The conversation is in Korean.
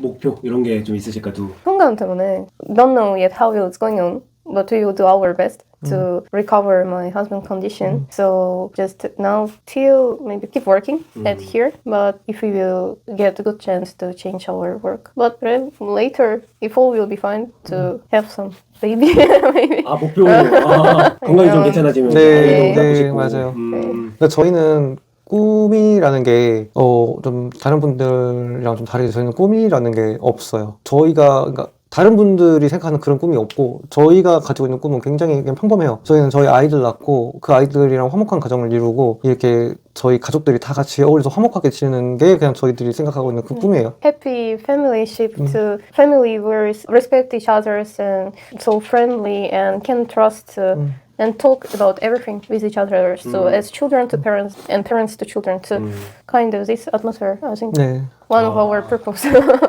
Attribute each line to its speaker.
Speaker 1: 목표 이런 게 좀 있으실까도
Speaker 2: 건강 때문에 don't know yet how it's going on, but we will do our best to recover my husband condition. So just now till maybe keep working at here, but if we will get a good chance to change our work, but then later if all will be fine to have some baby maybe.
Speaker 1: 아 목표 아, 건강이 좀
Speaker 2: 네.
Speaker 1: 괜찮아지면
Speaker 3: 네,
Speaker 1: 아이도
Speaker 3: 네,
Speaker 1: 갖고 싶고.
Speaker 3: 맞아요.
Speaker 1: 음,
Speaker 3: 그러니까 저희는 꿈이라는 게, 어, 좀 다른 분들이랑 좀 다르게 저희는 꿈이라는 게 없어요. 저희가, 그러니까 다른 분들이 생각하는 그런 꿈이 없고, 저희가 가지고 있는 꿈은 굉장히 그냥 평범해요. 저희는 저희 아이들 낳고, 그 아이들이랑 화목한 가정을 이루고, 이렇게 저희 가족들이 다 같이 어울려서 화목하게 지내는 게 그냥 저희들이 생각하고 있는 그 꿈이에요.
Speaker 2: happy familyship to family where respect each others and so friendly and can trust uh, and talk about everything with each other. So mm. as children to parents and parents to children to mm. kind of this atmosphere i think
Speaker 3: 네.
Speaker 2: one of ah. our purpose